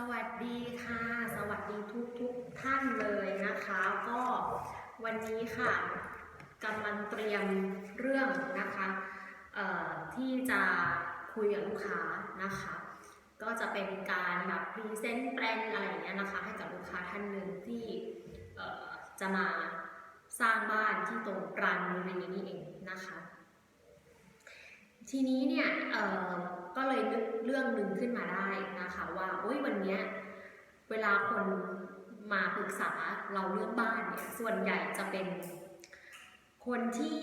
สวัสดีค่ะ สวัสดีทุกทุกท่านเลยนะคะ ก็วันนี้ค่ะกำลังเตรียมเรื่องนะคะที่จะคุยกับลูกค้านะคะ ก็จะเป็นการแบบพรีเซนต์แบรนด์อะไรอย่างเงี้ยนะคะ ให้กับลูกค้าท่านหนึ่งที่จะมาสร้างบ้านที่ตรงกลางบริเวณนี้นี่เองนะคะ ทีนี้เนี่ยก็เลยนึกเรื่องหนึ่งขึ้นมาได้นะคะว่าโอ้ยวันเนี้ยเวลาคนมาปรึกษาเราเรื่องบ้านเนี่ยส่วนใหญ่จะเป็น คนที่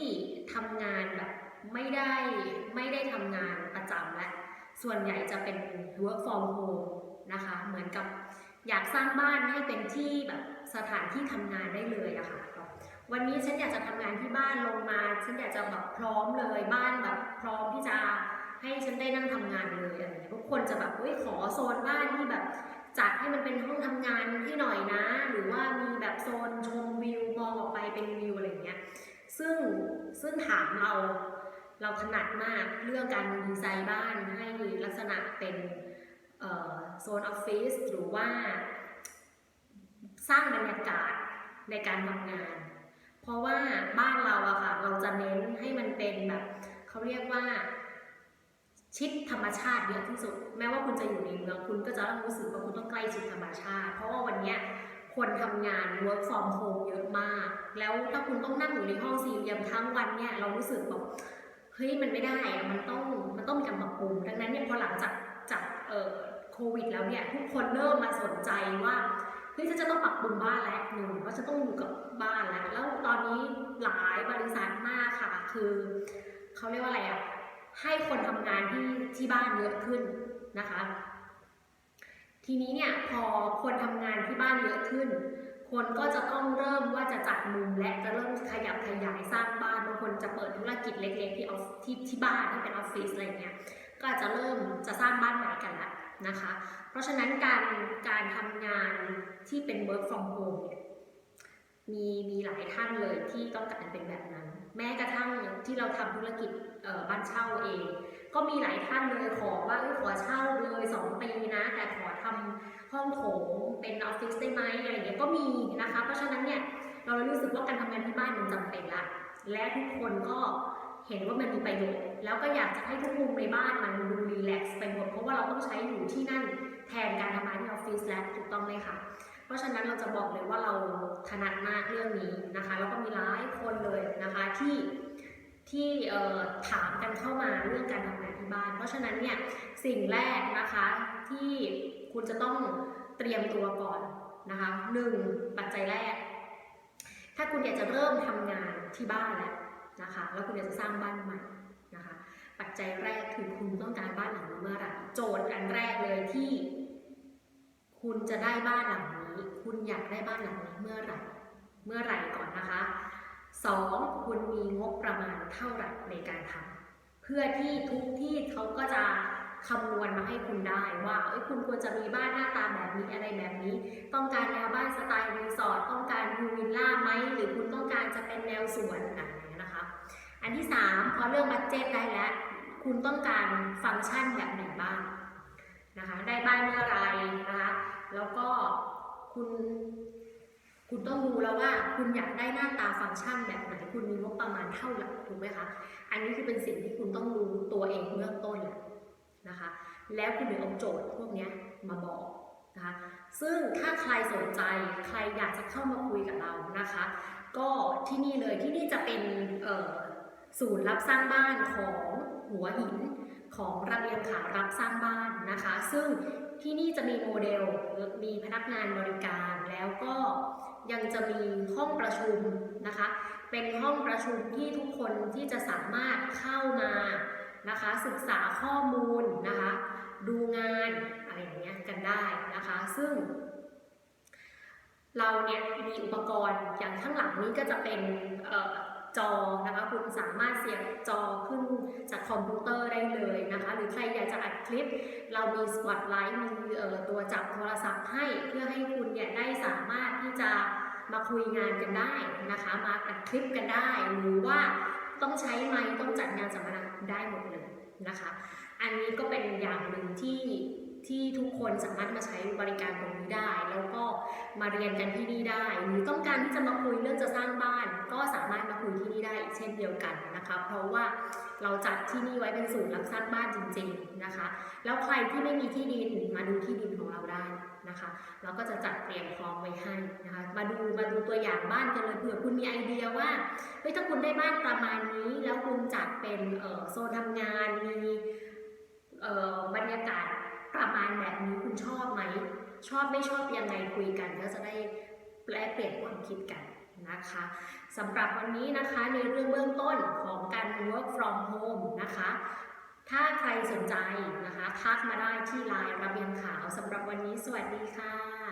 ทำงานแบบไม่ได้ไม่ได้ทำงานประจำและส่วนใหญ่จะเป็น work from home นะคะเหมือนกับอยากสร้างบ้านให้เป็นที่แบบสถานที่ทำงานได้เลยอะค่ะวันนี้ฉันอยากจะทำงานที่บ้านลงมา ฉันอยากจะแบบพร้อมเลยบ้านแบบพร้อมที่จะ ให้ฉันได้นั่งทำงานเลยอะไรเงี้ยทุกคนจะแบบเฮ้ยขอโซนบ้านที่แบบจัดให้มันเป็นห้องทำงานให้หน่อยนะ หรือว่ามีแบบโซนชมวิวมองออกไปเป็นวิวอะไรเงี้ยซึ่งซึ่งถามเราเราถนัดมากเรื่องการดีไซน์บ้านให้ลักษณะเป็นโซนออฟฟิศหรือว่า สร้างบรรยากาศในการทำงาน เพราะว่าบ้านเราอะค่ะ เราจะเน้นให้มันเป็นแบบเขาเรียกว่า ชิดธรรมชาติเยอะที่สุด แม้ว่าคุณจะอยู่ในเมืองคุณก็จะต้องรู้สึกว่าคุณต้องใกล้ชิดธรรมชาติ เพราะว่าวันนี้คนทำงาน work from home เยอะมาก แล้วถ้าคุณต้องนั่งอยู่ในห้องสี่เหลี่ยมทั้งวันเนี่ยเรารู้สึกแบบเฮ้ยมันไม่ได้อะมันต้องมันต้องมีการปรับปรุงดังนั้นเนี่ยพอหลังจากจากเอ่อโควิดแล้วเนี่ยทุกคนเริ่มมาสนใจว่าเฮ้ยฉันจะต้องปรับปรุงบ้านแล้วหนึ่งว่าจะต้องอยู่กับบ้านแล้วแล้วตอนนี้หลายบริษัทมากค่ะ คือเขาเรียกว่าอะไรอะ ให้คนทำงานที่ที่บ้านเยอะขึ้นนะคะ ทีนี้เนี่ยพอคนทำงานที่บ้านเยอะขึ้น คนก็จะต้องเริ่มว่าจะจัดมุมและจะเริ่มขยับขยายสร้างบ้านบางคนจะเปิดธุรกิจเล็กๆที่ออฟที่ที่บ้านที่เป็นออฟฟิศอะไรเงี้ยก็อาจจะเริ่มจะสร้างบ้านใหม่กันล้วนะคะ เพราะฉะนั้นการการทำงานที่เป็น work from home เนี่ย มีมีหลายท่านเลยที่ต้องการเป็นแบบนั้น แม้กระทั่งที่เราทำธุรกิจบ้านเช่าเอง ก็มีหลายท่านเลยขอว่าขอเช่าเลยสองปีนะ แต่ขอทำห้องโถงเป็นออฟฟิศได้ไหมอะไรอย่างเงี้ยก็มีนะคะ เพราะฉะนั้นเนี่ยเราเลยรู้สึกว่าการทำงานที่บ้านมันจำเป็นละและทุกคนก็เห็นว่ามันมีประโยชน์ แล้วก็อยากจะให้ทุกมุมในบ้านมันดูรีแลกซ์ไปหมดเพราะว่าเราต้องใช้อยู่ที่นั่นแทนการทำงานที่ออฟฟิศและถูกต้องไหมคะ เพราะฉะนั้นเราจะบอกเลยว่าเราถนัดมากเรื่องนี้นะคะ แล้วก็มีหลายคนเลยนะคะที่ที่ถามกันเข้ามาเรื่องการทำงานที่บ้าน เพราะฉะนั้นเนี่ยสิ่งแรกนะคะที่คุณจะต้องเตรียมตัวก่อนนะคะหนึ่งปัจจัยแรก ถ้าคุณอยากจะเริ่มทำงานที่บ้านแล้วนะคะ แล้วคุณอยากจะสร้างบ้านใหม่นะคะ ปัจจัยแรกคือคุณต้องการบ้านหลังนี้เมื่อไหร่โจทย์อันแรกเลยที่ คุณจะได้บ้านหลังนี้ คุณอยากได้บ้านหลังนี้เมื่อไหร่ เมื่อไหร่ก่อนนะคะสองคุณมีงบประมาณเท่าไหร่ในการทำเพื่อที่ทุกที่เขาก็จะคำนวณมาให้คุณได้ว่าเอ้ยคุณควรจะมีบ้านหน้าตาแบบนี้อะไรแบบนี้ ต้องการแนวบ้านสไตล์รีสอร์ทต้องการพูวิลล่าไหมหรือคุณต้องการจะเป็นแนวสวนอะไรอย่างเงี้ยนะคะ อันที่สามพอเรื่องบัตเจ็ตได้แล้ว คุณต้องการฟังก์ชันแบบไหนบ้างนะคะ ได้บ้านเมื่อไรนะคะ แล้วก็คุณคุณต้องดูแล้วว่าคุณอยากได้หน้าตาฟังก์ชันแบบไหน คุณมีงบประมาณเท่าไหร่ถูกไหมคะ อันนี้คือเป็นสิ่งที่คุณต้องรู้ตัวเองเบื้องต้นแหละนะคะ แล้วคุณถึงเอาโจทย์พวกนี้มาบอกนะคะ ซึ่งถ้าใครสนใจใครอยากจะเข้ามาคุยกับเรานะคะ ก็ที่นี่เลยที่นี่จะเป็นศูนย์รับสร้างบ้านของหัวหิน ของระเบียงขารับสร้างบ้านนะคะ ซึ่งที่นี่จะมีโมเดล มีพนักงานบริการ แล้วก็ยังจะมีห้องประชุมนะคะ เป็นห้องประชุมที่ทุกคนที่จะสามารถเข้ามานะคะ ศึกษาข้อมูลนะคะ ดูงานอะไรอย่างเงี้ยกันได้นะคะ ซึ่ง เราเนี่ยมีอุปกรณ์อย่างข้างหลังนี้ก็จะเป็นเอ่อ จอนะคะคุณสามารถเสียบจอขึ้นจากคอมพิวเตอร์ได้เลยนะคะ หรือใครอยากจะอัดคลิป เรามีสปอตไลท์มีเอ่อตัวจับโทรศัพท์ให้เพื่อให้คุณเนี่ยได้สามารถที่จะมาคุยงานกันได้นะคะ มาอัดคลิปกันได้ หรือว่าต้องใช้ไมค์ต้องจัดงานสัมมนาได้หมดเลยนะคะ อันนี้ก็เป็นอย่างหนึ่งที่ที่ทุกคนสามารถมาใช้บริการตรงนี้ได้ แล้วก็มาเรียนกันที่นี่ได้ หรือต้องการที่จะมาคุยเรื่องจะสร้าง ได้อีกเช่นเดียวกันนะคะ เพราะว่าเราจัดที่นี่ไว้เป็นศูนย์รับสร้างบ้านจริง ๆนะคะ แล้วใครที่ไม่มีที่ดินมาดูที่ดินของเราได้นะคะ เราก็จะจัดเตรียมพร้อมไว้ให้นะคะ มาดูมาดูตัวอย่างบ้านกันเลยเผื่อคุณมีไอเดียว่าเฮ้ยถ้าคุณได้บ้านประมาณนี้ แล้วคุณจัดเป็นโซนทำงานมีบรรยากาศประมาณแบบนี้คุณชอบไหมชอบไม่ชอบยังไงคุยกันก็จะได้แลกเปลี่ยนความคิดกัน นะคะสำหรับวันนี้นะคะในเรื่องเบื้องต้นของการ work from home นะคะ ถ้าใครสนใจนะคะทักมาได้ที่ไลน์ระเบียงขาวสำหรับวันนี้สวัสดีค่ะ